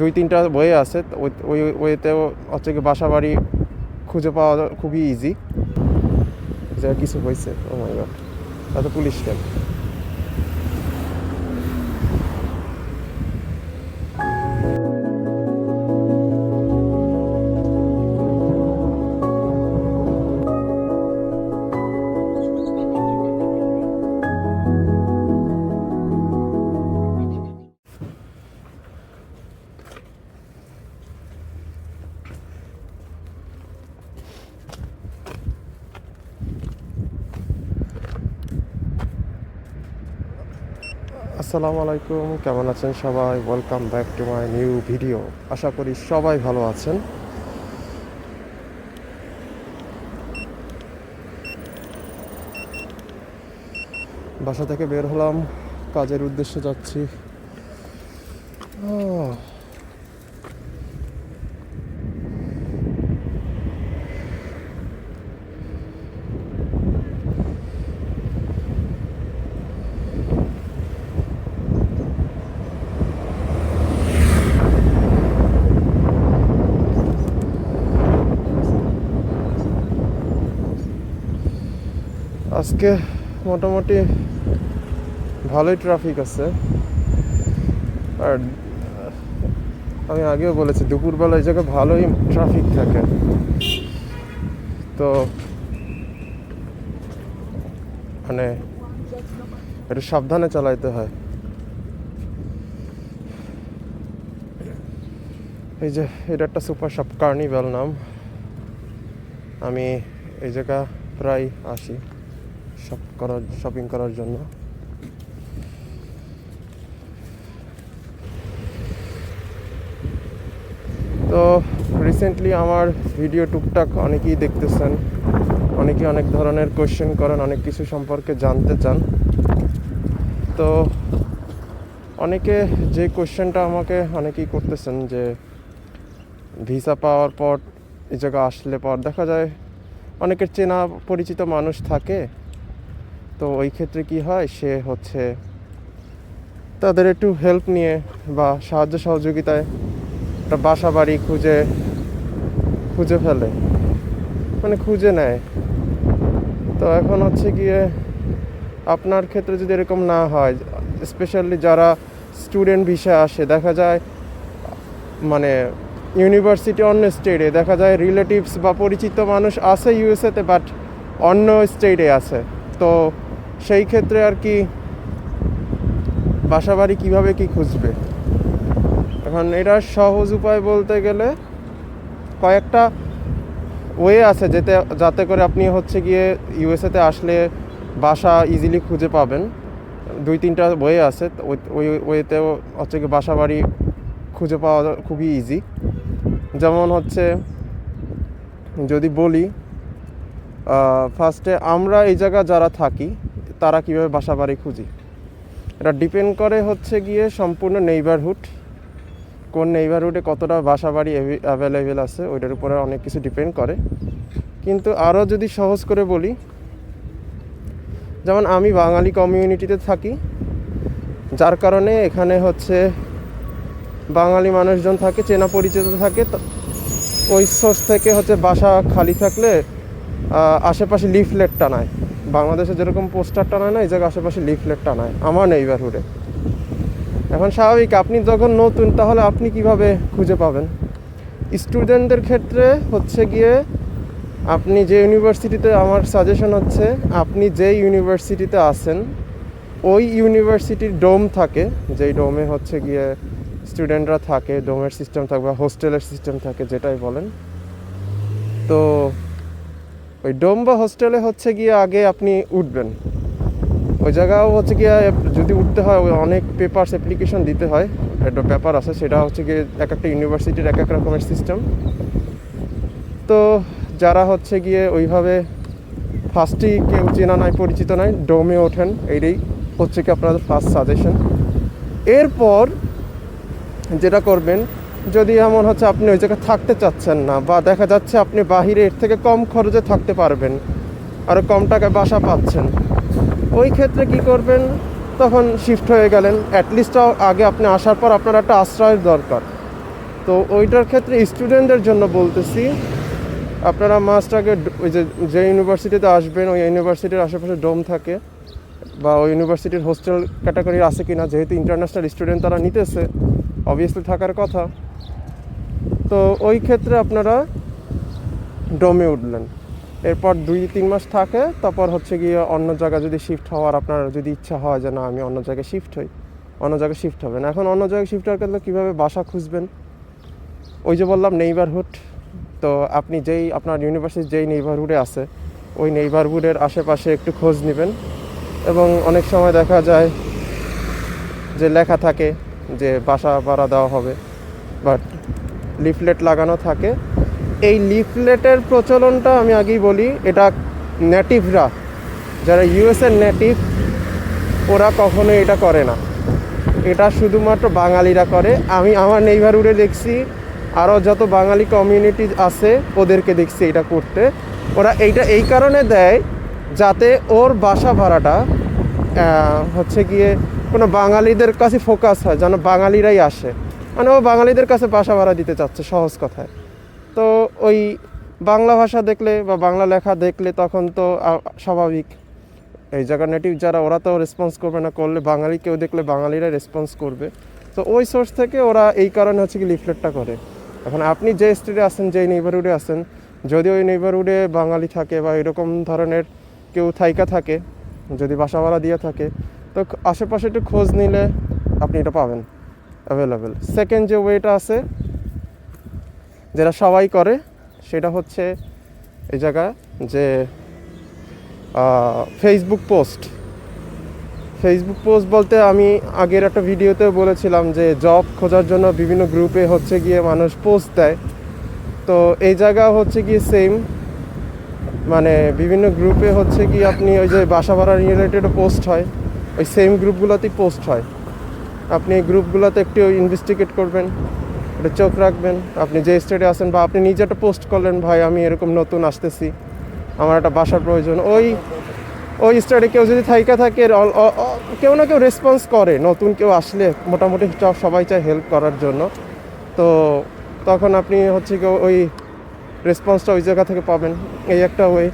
দুই তিনটা ওয়ে আছে, ওই ওয়েতেও হচ্ছে কি বাসা বাড়ি খুঁজে পাওয়া খুবই ইজি যা কিছু হয়েছে। ও মাই গড এত পুলিশ কেন? আসসালামু আলাইকুম, কেমন আছেন সবাই? Welcome back to my new video আশা করি সবাই ভালো আছেন। বাসা থেকে বের হলাম, কাজের উদ্দেশ্যে যাচ্ছি। আজকে মোটামুটি ভালোই ট্রাফিক আছে। আর আমি আগেও বলেছি, দুপুরবেলা এই জায়গায় ভালোই ট্রাফিক থাকে। তো মানে একটু সাবধানে চালাইতে হয়। এই যে, এটা একটা সুপার শপ কার্নিভাল নাম। আমি এই জায়গা প্রায় আসি। শপ করার শপিং করার জন্য। তো রিসেন্টলি আমার ভিডিও টুকটাক অনেকেই দেখতেছেন। অনেকেই অনেক ধরনের কোয়েশ্চেন করেন, অনেক কিছু সম্পর্কে জানতে চান। তো অনেকে যে কোয়েশ্চেনটা আমাকে অনেকেই করতেছেন যে ভিসা পাওয়ার পর এই জায়গা আসলে পর দেখা যায় অনেকের চেনা পরিচিত মানুষ থাকে। তো ওই ক্ষেত্রে কি হয়? সে হচ্ছে তাদের একটু হেল্প নিয়ে বা সাহায্য সহযোগিতায় একটা বাসা বাড়ি খুঁজে খুঁজে ফেলে। মানে খুঁজে নেয়। তো এখন হচ্ছে গিয়ে আপনার ক্ষেত্রে যদি এরকম না হয় স্পেশালি যারা স্টুডেন্ট ভিসা আসে, দেখা যায় মানে ইউনিভার্সিটি অন্য স্টেটে দেখা যায় রিলেটিভস বা পরিচিত মানুষ আছে ইউএসএতে বাট অন্য স্টেটে আছে। তো সেই ক্ষেত্রে আর কি বাসাবাড়ি কীভাবে কি খুঁজবে? এখন এটার সহজ উপায় বলতে গেলে কয়েকটা ওয়ে আছে যেতে, যাতে করে আপনি হচ্ছে গিয়ে ইউএসএতে আসলে বাসা ইজিলি খুঁজে পাবেন। দুই, তিনটা ওয়ে আছে। ওই ওয়েতেও হচ্ছে কি বাসা বাড়ি খুঁজে পাওয়া খুবই ইজি যেমন হচ্ছে যদি বলি ফার্স্টে আমরা এই জায়গা যারা থাকি তারা কীভাবে বাসা বাড়ি খুঁজি। এটা ডিপেন্ড করে হচ্ছে গিয়ে সম্পূর্ণ নেইবারহুড কোন নেইবারহুডে কতটা বাসা বাড়ি অ্যাভেলেবেল আছে, ওইটার উপরে অনেক কিছু ডিপেন্ড করে। কিন্তু আরও যদি সহজ করে বলি, যেমন আমি বাঙালি কমিউনিটিতে থাকি, যার কারণে এখানে হচ্ছে বাঙালি মানুষজন থাকে, চেনা পরিচিত থাকে ওই সোর্স থেকে হচ্ছে বাসা খালি থাকলে আশেপাশে লিফলেট টানায় বাংলাদেশে যেরকম পোস্টার টানায় না, এই জায়গায় আশেপাশে লিফলেট টানায়। আমার নেইবারহুডে এখন স্বাভাবিক, আপনি যখন নতুন, তাহলে আপনি কীভাবে খুঁজে পাবেন? স্টুডেন্টদের ক্ষেত্রে হচ্ছে গিয়ে, আপনি যে ইউনিভার্সিটিতে আমার সাজেশন হচ্ছে, আপনি যে ইউনিভার্সিটিতে আছেন, ওই ইউনিভার্সিটির ডোম থাকে, যেই ডোমে হচ্ছে গিয়ে স্টুডেন্টরা থাকে ডোমের সিস্টেম থাকে বা হোস্টেলের সিস্টেম থাকে, যেটাই বলেন। তো ওই ডোম বা হোস্টেলে হচ্ছে গিয়ে আগে আপনি উঠবেন। ওই জায়গাও হচ্ছে গিয়ে যদি উঠতে হয়, ওই অনেক পেপারস অ্যাপ্লিকেশন দিতে হয়। একটা ব্যাপার আছে, সেটা হচ্ছে গিয়ে এক একটা ইউনিভার্সিটির এক এক রকমের সিস্টেম তো যারা হচ্ছে গিয়ে ওইভাবে ফার্স্টেই কেউ চেনা নাই, পরিচিত নাই, ডোমে ওঠেন, এইটাই হচ্ছে কি আপনাদের ফার্স্ট সাজেশন এরপর যেটা করবেন যদি এমন হচ্ছে, আপনি ওই জায়গায় থাকতে চাচ্ছেন না বা দেখা যাচ্ছে আপনি বাহিরে এর থেকে কম খরচে থাকতে পারবেন আরও কম টাকায় বাসা পাচ্ছেন, ওই ক্ষেত্রে কি করবেন? তখন শিফট হয়ে গেলেন। অ্যাটলিস্ট আগে আপনি আসার পর আপনার একটা আশ্রয়ের দরকার। তো ওইটার ক্ষেত্রে স্টুডেন্টদের জন্য বলতেছি, আপনারা মাস্ট আগে ওই যে যে ইউনিভার্সিটিতে আসবেন, ওই ইউনিভার্সিটির আশেপাশে ডোম থাকে বা ওই ইউনিভার্সিটির হোস্টেল ক্যাটাগরি আছে কিনা, যেহেতু ইন্টারন্যাশনাল স্টুডেন্ট তারা নিতেছে অবভিয়াসলি থাকার কথা। তো ওই ক্ষেত্রে আপনারা ডোমে উঠলেন। এরপর দুই, তিন মাস থাকে, তারপর হচ্ছে গিয়ে অন্য জায়গায় যদি শিফট হওয়ার আপনার যদি ইচ্ছা হয় যে না, আমি অন্য জায়গায় শিফট হই, অন্য জায়গায় শিফট হবেন এখন অন্য জায়গায় শিফট হওয়ার ক্ষেত্রে কীভাবে বাসা খুঁজবেন? ওই যে বললাম নেইবারহুড তো আপনি যেই, আপনার ইউনিভার্সিটি যেই নেইবারহুডে আছে, ওই নেইবারহুডের আশেপাশে একটু খোঁজ নেবেন। এবং অনেক সময় দেখা যায় যে লেখা থাকে যে বাসা ভাড়া দেওয়া হবে। বাট লিফলেট লাগানো থাকে। এই লিফলেটের প্রচলনটা আমি আগেই বলি, এটা নেটিভরা, যারা ইউএসের নেটিভ, ওরা কখনো এটা করে না। এটা শুধুমাত্র বাঙালিরা করে। আমি আমার নেইবারহুডে দেখছি, আরও যত বাঙালি কমিউনিটি আছে, ওদেরকে দেখছি এটা করতে। ওরা এইটা, এই কারণে দেয় যাতে ওর বাসা ভাড়াটা হচ্ছে গিয়ে কোনো বাঙালিদের কাছে ফোকাস হয়, যেন বাঙালিরাই আসে। মানে ও বাঙালিদের কাছে বাসা ভাড়া দিতে চাচ্ছে, সহজ কথায়। তো ওই বাংলা ভাষা দেখলে বা বাংলা লেখা দেখলে তখন তো স্বাভাবিক। এই জায়গার নেটিভ যারা, ওরা তো রেসপন্স করবে না, করলে বাঙালি কেউ দেখলে বাঙালিরা রেসপন্স করবে। তো ওই সোর্স থেকে ওরা এই কারণে হচ্ছে কি লিফলেটটা করে। এখন আপনি যে স্টেটে আছেন যেই নেইবারহুডে আছেন, যদি ওই নেইবারহুডে বাঙালি থাকে বা এরকম ধরনের কেউ থাইকা থাকে, যদি বাসা ভাড়া দিয়ে থাকে, তো আশেপাশে একটু খোঁজ নিলে আপনি এটা পাবেন। অ্যাভেলেবেল সেকেন্ড যে ওয়েটা আছে, যেটা সবাই করে, সেটা হচ্ছে এই জায়গা যে ফেসবুক পোস্ট ফেসবুক পোস্ট বলতে আমি আগের একটা ভিডিওতে বলেছিলাম যে জব খোঁজার জন্য বিভিন্ন গ্রুপে হচ্ছে গিয়ে মানুষ পোস্ট দেয়। তো এই জায়গা হচ্ছে গিয়ে সেম মানে বিভিন্ন গ্রুপে হচ্ছে কি আপনি ওই যে বাসা ভাড়া রিলেটেড পোস্ট হয়, ওই সেম গ্রুপগুলোতেই পোস্ট হয়। আপনি এই গ্রুপগুলোতে একটু ইনভেস্টিগেট করবেন, একটা চোখ রাখবেন। আপনি যে স্টেটে আছেন বা আপনি নিজে একটা পোস্ট করলেন, ভাই, আমি এরকম নতুন আসতেছি, আমার একটা বাসার প্রয়োজন। ওই ওই স্টাডি কেউ যদি থাইকা থাকে কেউ না কেউ রেসপন্স করে, নতুন কেউ আসলে মোটামুটি সব- সবাই চায় হেল্প করার জন্য। তো তখন আপনি হচ্ছে কেউ ওই রেসপন্সটা ওই জায়গা থেকে পাবেন। এই একটা ওয়ে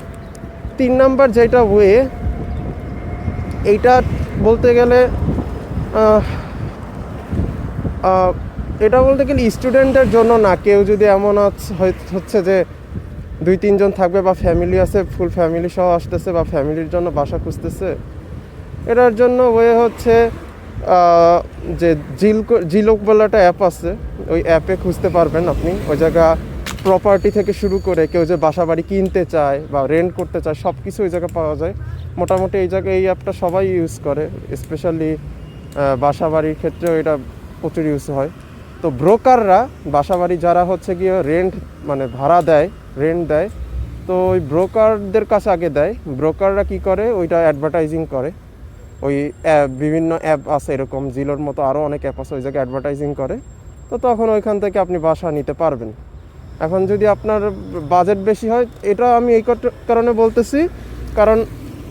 তিন নাম্বার যেটা ওয়ে এইটা বলতে গেলে এটা বলতে গেলে স্টুডেন্টের জন্য না, কেউ যদি এমন হচ্ছে যে দুই, তিনজন থাকবে বা ফ্যামিলি আছে ফুল ফ্যামিলি সহ আসতেছে বা ফ্যামিলির জন্য বাসা খুঁজতেছে, এটার জন্য ওয়ে হচ্ছে যে জিল জিলোক বলে একটা অ্যাপ আছে, ওই অ্যাপে খুঁজতে পারবেন আপনি। ওই জায়গা প্রপার্টি থেকে শুরু করে কেউ যে বাসা বাড়ি কিনতে চায় বা রেন্ট করতে চায় সব কিছু ওই জায়গায় পাওয়া যায়। মোটামুটি এই জায়গায় এই অ্যাপটা সবাই ইউজ করে স্পেশালি বাসা বাড়ির ক্ষেত্রেও এটা প্রচুর ইউজ হয়। তো ব্রোকাররা বাসাবাড়ি যারা হচ্ছে গিয়ে রেন্ট মানে ভাড়া দেয় রেন্ট দেয়, তো ওই ব্রোকারদের কাছে আগে দেয়। ব্রোকাররা কি করে? ওইটা অ্যাডভার্টাইজিং করে। ওই বিভিন্ন অ্যাপ আছে এরকম জিলোর মতো আরও অনেক অ্যাপ আছে, ওই জায়গায় অ্যাডভার্টাইজিং করে। তো তখন ওইখান থেকে আপনি বাসা নিতে পারবেন। এখন যদি আপনার বাজেট বেশি হয়, এটা আমি এই কারণে বলতেছি, কারণ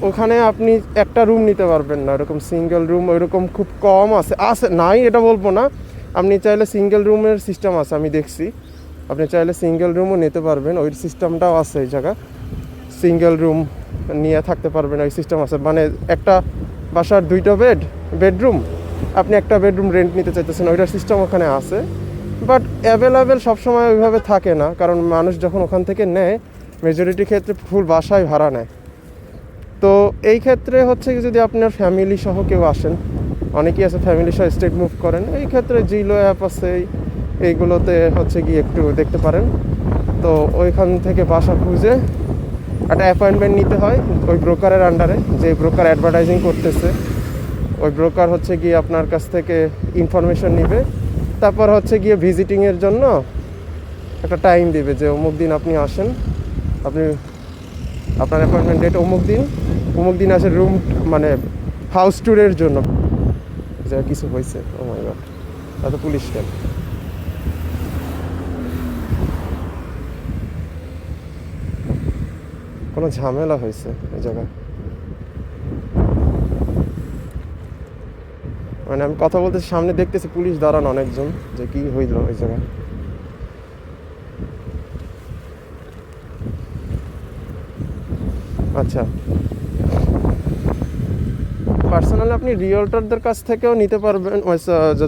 ওখানে আপনি একটা রুম নিতে পারবেন না এরকম সিঙ্গেল রুম ওইরকম খুব কম আছে। আছে, নাই এটা বলব না। আপনি চাইলে সিঙ্গেল রুমের সিস্টেম আছে, আমি দেখছি। আপনি চাইলে সিঙ্গেল রুমও নিতে পারবেন, ওই সিস্টেমটাও আছে এই জায়গা। সিঙ্গেল রুম নিয়ে থাকতে পারবেন, ওই সিস্টেম আছে। মানে একটা বাসার দুইটা বেড বেডরুম আপনি একটা বেডরুম রেন্ট নিতে চাইতেছেন, ওইটার সিস্টেম ওখানে আছে। বাট অ্যাভেলেবেল সবসময় ওইভাবে থাকে না, কারণ মানুষ যখন ওখান থেকে নেয় মেজরিটি ক্ষেত্রে ফুল বাসায় ভাড়া নেয়। তো এই ক্ষেত্রে হচ্ছে যদি আপনার ফ্যামিলি সহ কেউ আসেন, অনেকেই আছে ফ্যামিলি সহ স্টেট মুভ করেন, এই ক্ষেত্রে জিলো অ্যাপ আছে, এই- এইগুলোতে হচ্ছে কি একটু দেখতে পারেন। তো ওইখান থেকে বাসা খুঁজে একটা অ্যাপয়েন্টমেন্ট নিতে হয় ওই ব্রোকারের আন্ডারে যে ব্রোকার অ্যাডভার্টাইজিং করতেছে। ওই ব্রোকার হচ্ছে গিয়ে আপনার কাছ থেকে ইনফরমেশন নিবে, তারপর হচ্ছে গিয়ে ভিজিটিংয়ের জন্য একটা টাইম দিবে যে অমুক দিন আপনি আসেন, আপনি আপনার অ্যাপয়েন্টমেন্ট ডেট অমুক দিন অমুক দিন আসে রুম মানে হাউস ট্যুরের জন্য। যা কিছু হয়েছে ও মাই গড এত পুলিশ কেন? কোনো ঝামেলা হয়েছে এই জায়গায়? মানে আমি কথা বলতে সামনে দেখতেছি পুলিশ দাঁড়ান অনেকজন, যে কি হইল ওই জায়গায়। আচ্ছা। পার্সোনালি আপনি রিয়েলটরদের কাছ থেকেও নিতে পারবেন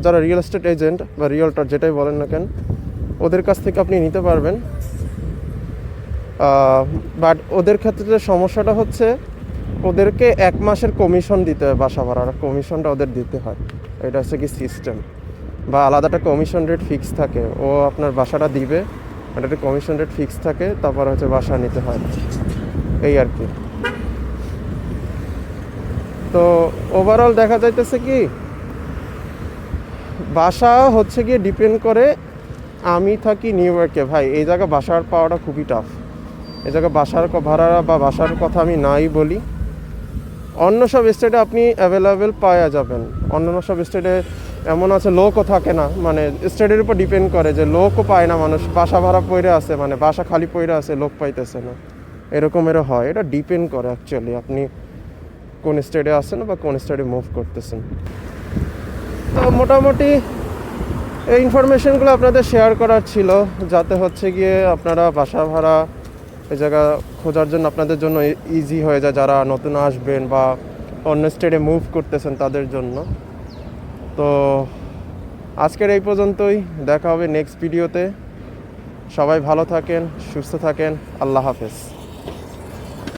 যারা রিয়েল এস্টেট এজেন্ট বা রিয়েলটর যেটাই বলেন না কেন, ওদের কাছ থেকে আপনি নিতে পারবেন। বাট ওদের ক্ষেত্রে সমস্যাটা হচ্ছে, ওদেরকে এক মাসের কমিশন দিতে হয় বাসা ভাড়ার। কমিশনটা ওদের দিতে হয়। এটা হচ্ছে কি সিস্টেম বা আলাদাটা কমিশন রেট ফিক্স থাকে। ও আপনার বাসাটা দিবে একটা কমিশন রেট ফিক্স থাকে, তারপর হচ্ছে বাসা নিতে হয়। এই আর কি। তো ওভারঅল দেখা যাইতেছে কি, বাসা হচ্ছে গিয়ে ডিপেন্ড করে আমি থাকি নিউ ইয়র্কে ভাই, এই জায়গা বাসার পাওয়াটা খুবই টাফ এই জায়গায় বাসার ভাড়া বা বাসার কথা আমি নাই বলি। অন্য সব স্টেটে আপনি অ্যাভেলেবেল পাওয়া যাবেন। অন্য সব স্টেটে এমন আছে লোকও থাকে না। মানে স্টেটের উপর ডিপেন্ড করে যে লোকও পায় না মানুষ। বাসা ভাড়া পড়ে আছে মানে বাসা খালি পড়ে আছে, লোক পাইতেছে না। এরকমেরও হয়। এটা ডিপেন্ড করে অ্যাকচুয়ালি আপনি কোন স্টেটে আছেন বা কোন স্টেটে মুভ করতেছেন। তো মোটামুটি এই ইনফরমেশনগুলো আপনাদের শেয়ার করার ছিল, যাতে হচ্ছে গিয়ে আপনারা বাসা ভাড়া এই জায়গা খোঁজার জন্য আপনাদের জন্য ইজি হয়ে যায়, যারা নতুন আসবেন বা অন্য স্টেটে মুভ করতেছেন তাদের জন্য। তো আজকের এই পর্যন্তই, দেখা হবে নেক্সট ভিডিওতে সবাই ভালো থাকেন, সুস্থ থাকেন, আল্লাহ হাফেজ।